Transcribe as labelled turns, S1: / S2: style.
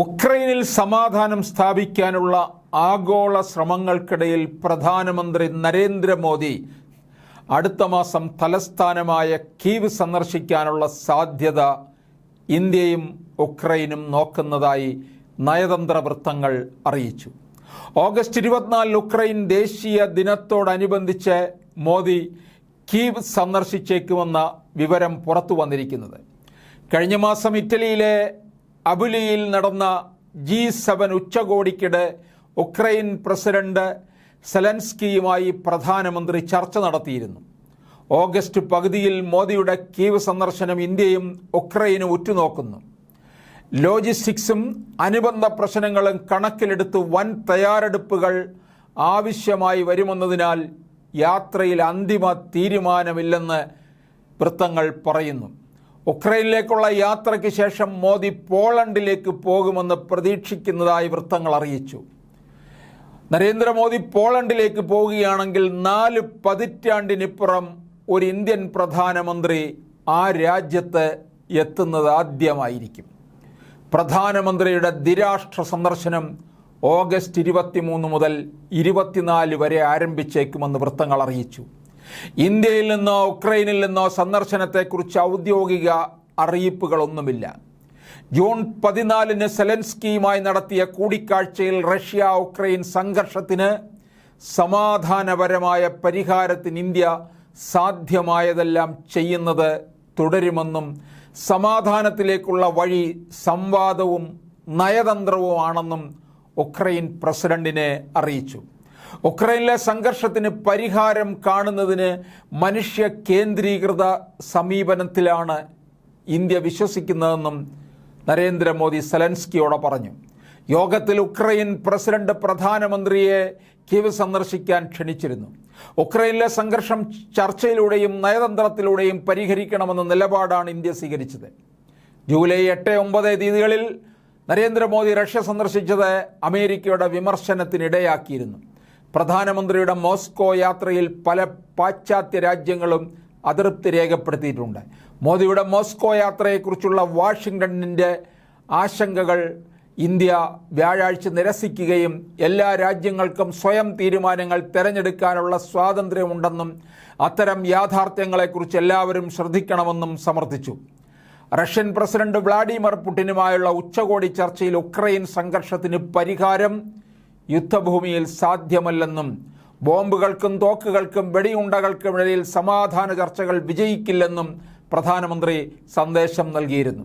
S1: ഉക്രൈനിൽ സമാധാനം സ്ഥാപിക്കാനുള്ള ആഗോള ശ്രമങ്ങൾക്കിടയിൽ പ്രധാനമന്ത്രി നരേന്ദ്രമോദി അടുത്ത മാസം തലസ്ഥാനമായ കീവ് സന്ദർശിക്കാനുള്ള സാധ്യത ഇന്ത്യയും ഉക്രൈനും നോക്കുന്നതായി നയതന്ത്ര വൃത്തങ്ങൾ അറിയിച്ചു. ഓഗസ്റ്റ് ഇരുപത്തിനാലിൽ ഉക്രൈൻ ദേശീയ ദിനത്തോടനുബന്ധിച്ച് മോദി കീവ് സന്ദർശിച്ചേക്കുമെന്ന വിവരം പുറത്തു വന്നിരിക്കുന്നത്. കഴിഞ്ഞ മാസം ഇറ്റലിയിലെ അബുലിയിൽ നടന്ന ജി സെവൻ ഉച്ചകോടിക്കിടെ ഉക്രൈൻ പ്രസിഡന്റ് സെലൻസ്കിയുമായി പ്രധാനമന്ത്രി ചർച്ച നടത്തിയിരുന്നു. ഓഗസ്റ്റ് പകുതിയിൽ മോദിയുടെ കീവ് സന്ദർശനം ഇന്ത്യയും ഉക്രൈനും ഉറ്റുനോക്കുന്നു. ലോജിസ്റ്റിക്സും അനുബന്ധ പ്രശ്നങ്ങളും കണക്കിലെടുത്ത് വൻ തയ്യാറെടുപ്പുകൾ ആവശ്യമായി വരുമെന്നതിനാൽ യാത്രയിൽ അന്തിമ തീരുമാനമില്ലെന്ന് വൃത്തങ്ങൾ പറയുന്നു. ഉക്രൈനിലേക്കുള്ള യാത്രയ്ക്ക് ശേഷം മോദി പോളണ്ടിലേക്ക് പോകുമെന്ന് പ്രതീക്ഷിക്കുന്നതായി വൃത്തങ്ങൾ അറിയിച്ചു. നരേന്ദ്രമോദി പോളണ്ടിലേക്ക് പോവുകയാണെങ്കിൽ നാല് പതിറ്റാണ്ടിനിപ്പുറം ഒരു ഇന്ത്യൻ പ്രധാനമന്ത്രി ആ രാജ്യത്ത് എത്തുന്നത് ആദ്യമായിരിക്കും. പ്രധാനമന്ത്രിയുടെ ദ്വിരാഷ്ട്ര സന്ദർശനം ഓഗസ്റ്റ് ഇരുപത്തിമൂന്ന് മുതൽ ഇരുപത്തിനാല് വരെ ആരംഭിച്ചേക്കുമെന്ന് വൃത്തങ്ങൾ അറിയിച്ചു. ഇന്ത്യയിൽ നിന്നോ ഉക്രൈനിൽ നിന്നോ സന്ദർശനത്തെക്കുറിച്ച് ഔദ്യോഗിക അറിയിപ്പുകളൊന്നുമില്ല. ജൂൺ പതിനാലിന് സെലൻസ്കിയുമായി നടത്തിയ കൂടിക്കാഴ്ചയിൽ റഷ്യ ഉക്രൈൻ സംഘർഷത്തിന് സമാധാനപരമായ പരിഹാരത്തിന് ഇന്ത്യ സാധ്യമായതെല്ലാം ചെയ്യുന്നത് തുടരുമെന്നും സമാധാനത്തിലേക്കുള്ള വഴി സംവാദവും നയതന്ത്രവുമാണെന്നും ഉക്രൈൻ പ്രസിഡന്റിനെ അറിയിച്ചു. ഉക്രൈനിലെ സംഘർഷത്തിന് പരിഹാരം കാണുന്നതിന് മനുഷ്യ കേന്ദ്രീകൃത സമീപനത്തിലാണ് ഇന്ത്യ വിശ്വസിക്കുന്നതെന്നും നരേന്ദ്രമോദി സെലൻസ്കിയോട് പറഞ്ഞു. യോഗത്തിൽ ഉക്രൈൻ പ്രസിഡന്റ് പ്രധാനമന്ത്രിയെ കീവ് സന്ദർശിക്കാൻ ക്ഷണിച്ചിരുന്നു. ഉക്രൈനിലെ സംഘർഷം ചർച്ചയിലൂടെയും നയതന്ത്രത്തിലൂടെയും പരിഹരിക്കണമെന്ന നിലപാടാണ് ഇന്ത്യ സ്വീകരിച്ചത്. ജൂലൈ എട്ട് ഒമ്പത് തീയതികളിൽ നരേന്ദ്രമോദി റഷ്യ സന്ദർശിച്ചത് അമേരിക്കയുടെ വിമർശനത്തിനിടയാക്കിയിരുന്നു. പ്രധാനമന്ത്രിയുടെ മോസ്കോ യാത്രയിൽ പല പാശ്ചാത്യ രാജ്യങ്ങളും അതൃപ്തി രേഖപ്പെടുത്തിയിട്ടുണ്ട്. മോദിയുടെ മോസ്കോ യാത്രയെക്കുറിച്ചുള്ള വാഷിങ്ടണിന്റെ ആശങ്കകൾ ഇന്ത്യ വ്യാഴാഴ്ച നിരസിക്കുകയും എല്ലാ രാജ്യങ്ങൾക്കും സ്വയം തീരുമാനങ്ങൾ തിരഞ്ഞെടുക്കാനുള്ള സ്വാതന്ത്ര്യമുണ്ടെന്നും അത്തരം യാഥാർത്ഥ്യങ്ങളെക്കുറിച്ച് എല്ലാവരും ശ്രദ്ധിക്കണമെന്നും സമർത്ഥിച്ചു. റഷ്യൻ പ്രസിഡന്റ് വ്ളാഡിമിർ പുടിനുമായുള്ള ഉച്ചകോടി ചർച്ചയിൽ ഉക്രൈൻ സംഘർഷത്തിന് പരിഹാരം യുദ്ധഭൂമിയിൽ സാധ്യമല്ലെന്നും ബോംബുകൾക്കും തോക്കുകൾക്കും വെടിയുണ്ടകൾക്കും ഇടയിൽ സമാധാന ചർച്ചകൾ വിജയിക്കില്ലെന്നും പ്രധാനമന്ത്രി സന്ദേശം നൽകിയിരുന്നു.